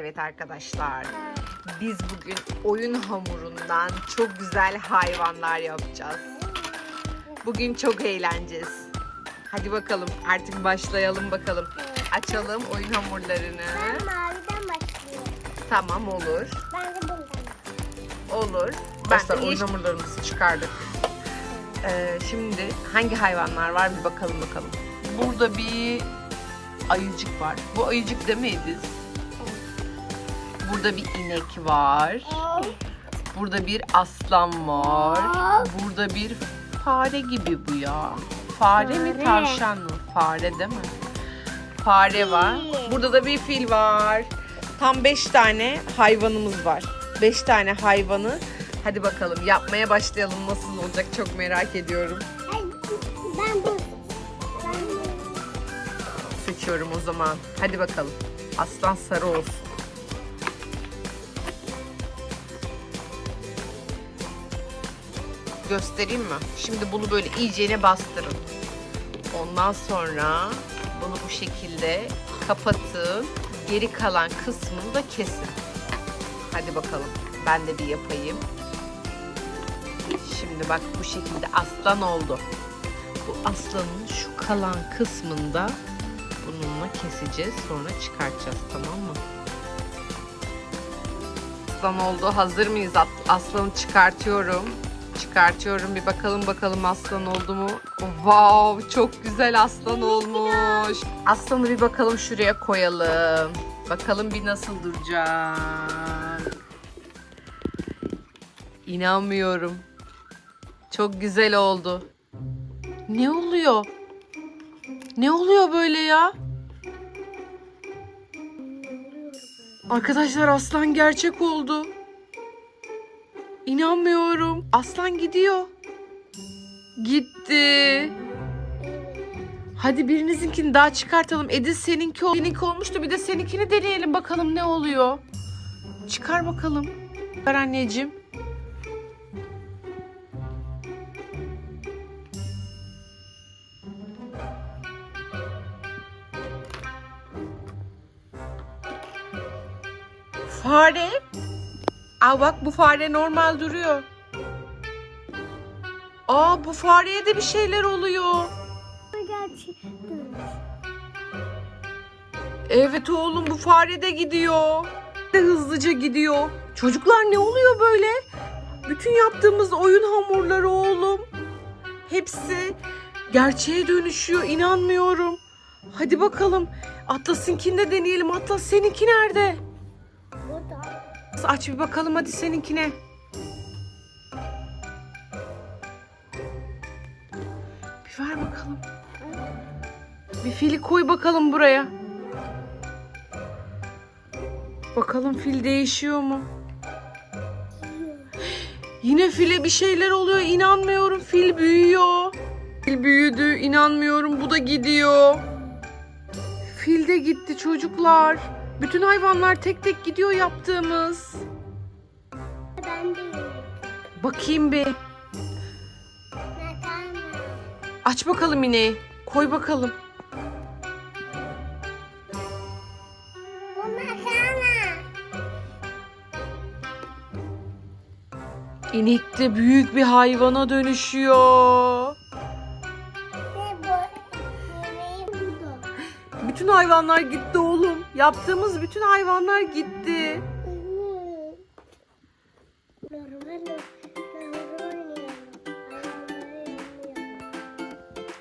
Evet arkadaşlar. Biz bugün oyun hamurundan çok güzel hayvanlar yapacağız. Bugün çok eğleneceğiz. Hadi bakalım artık başlayalım bakalım. Açalım oyun hamurlarını. Ben maviden başlıyorum. Tamam olur. Ben de bundan. Olur. De oyun hamurlarımızı çıkardık. Ee, şimdi hangi hayvanlar var bir bakalım bakalım. Burada bir ayıcık var. Bu ayıcık Ediz? Burada bir inek var. Burada bir aslan var. Burada bir fare gibi bu ya. Fare mi Fare. tavşan mı? Fare değil mi? Fare var. Burada da bir fil var. Tam 5 tane hayvanımız var. 5 tane hayvanı. Hadi bakalım yapmaya başlayalım. Nasıl olacak çok merak ediyorum. Ay, ben bu. Ben bu. Seçiyorum o zaman. Hadi bakalım. Aslan sarı olsun. Göstereyim mi? Şimdi bunu böyle iyicene bastırın. Ondan sonra bunu bu şekilde kapatın. Geri kalan kısmını da kesin. Hadi bakalım. Ben de bir yapayım. Şimdi bak bu şekilde aslan oldu. Bu aslanın şu kalan kısmında bununla keseceğiz. Sonra çıkartacağız tamam mı? Aslan oldu. Hazır mıyız? Aslanı çıkartıyorum. Çıkartıyorum. Bir bakalım bakalım aslan oldu mu? Wow, çok güzel aslan olmuş. Aslanı bir bakalım şuraya koyalım. Bakalım bir nasıl duracak. İnanmıyorum. Çok güzel oldu. Ne oluyor? Ne oluyor böyle ya? Arkadaşlar aslan gerçek oldu. İnanmıyorum. Aslan gidiyor. Gitti. Hadi birinizinkini daha çıkartalım. Ediz seninki, ol- seninki olmuştu. Bir de seninkini deneyelim bakalım ne oluyor. Çıkar bakalım. Ver anneciğim. Fare. Aa bak bu fare normal duruyor. Aa bu fareye de bir şeyler oluyor. Evet oğlum bu fare de gidiyor. De hızlıca gidiyor. Çocuklar ne oluyor böyle? Bütün yaptığımız oyun hamurları oğlum. Hepsi gerçeğe dönüşüyor. İnanmıyorum. Hadi bakalım. Atlas'ınkini de deneyelim. Atlas seninki nerede? Aç bir bakalım hadi seninkine. Bir ver bakalım. Bir fili koy bakalım buraya. Bakalım fil değişiyor mu? Yine file bir şeyler oluyor. İnanmıyorum. Fil büyüyor. Fil büyüdü. İnanmıyorum. Bu da gidiyor. Fil de gitti çocuklar. Bütün hayvanlar tek tek gidiyor yaptığımız. Ben de. Bakayım bir. Aç bakalım ineği. Koy bakalım. Bu makarna. İnek de büyük bir hayvana dönüşüyor. Bütün hayvanlar gitti. Yaptığımız bütün hayvanlar gitti.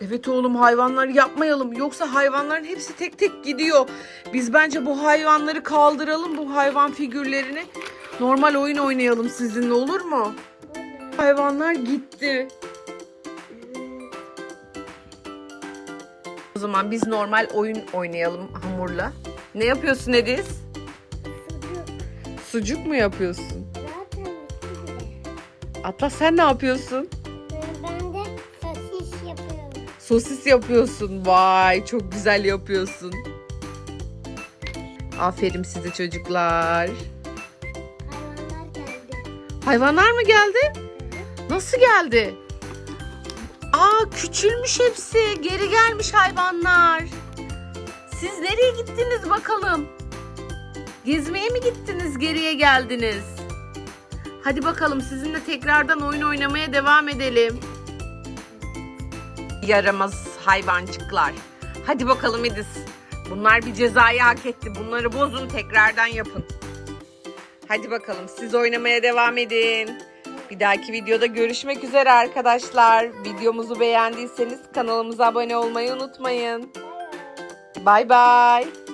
Evet oğlum hayvanları yapmayalım. Yoksa hayvanların hepsi tek tek gidiyor. Biz bence bu hayvanları kaldıralım. Bu hayvan figürlerini. Normal oyun oynayalım sizinle olur mu? Hayvanlar gitti. O zaman biz normal oyun oynayalım hamurla. Ne yapıyorsun Ediz? Sucuk mu yapıyorsun? Atlas sen ne yapıyorsun? Ben de sosis yapıyorum. Sosis yapıyorsun. Vay çok güzel yapıyorsun. Aferin size çocuklar. Hayvanlar geldi. Hayvanlar mı geldi? Nasıl geldi? Aa küçülmüş hepsi. Geri gelmiş hayvanlar. Siz nereye gittiniz bakalım? Gezmeye mi gittiniz geriye geldiniz? Hadi bakalım sizinle tekrardan oyun oynamaya devam edelim. Yaramaz hayvancıklar. Hadi bakalım Edis. Bunlar bir cezayı hak etti. Bunları bozun tekrardan yapın. Hadi bakalım siz oynamaya devam edin. Bir dahaki videoda görüşmek üzere arkadaşlar. Videomuzu beğendiyseniz kanalımıza abone olmayı unutmayın. Bye bye.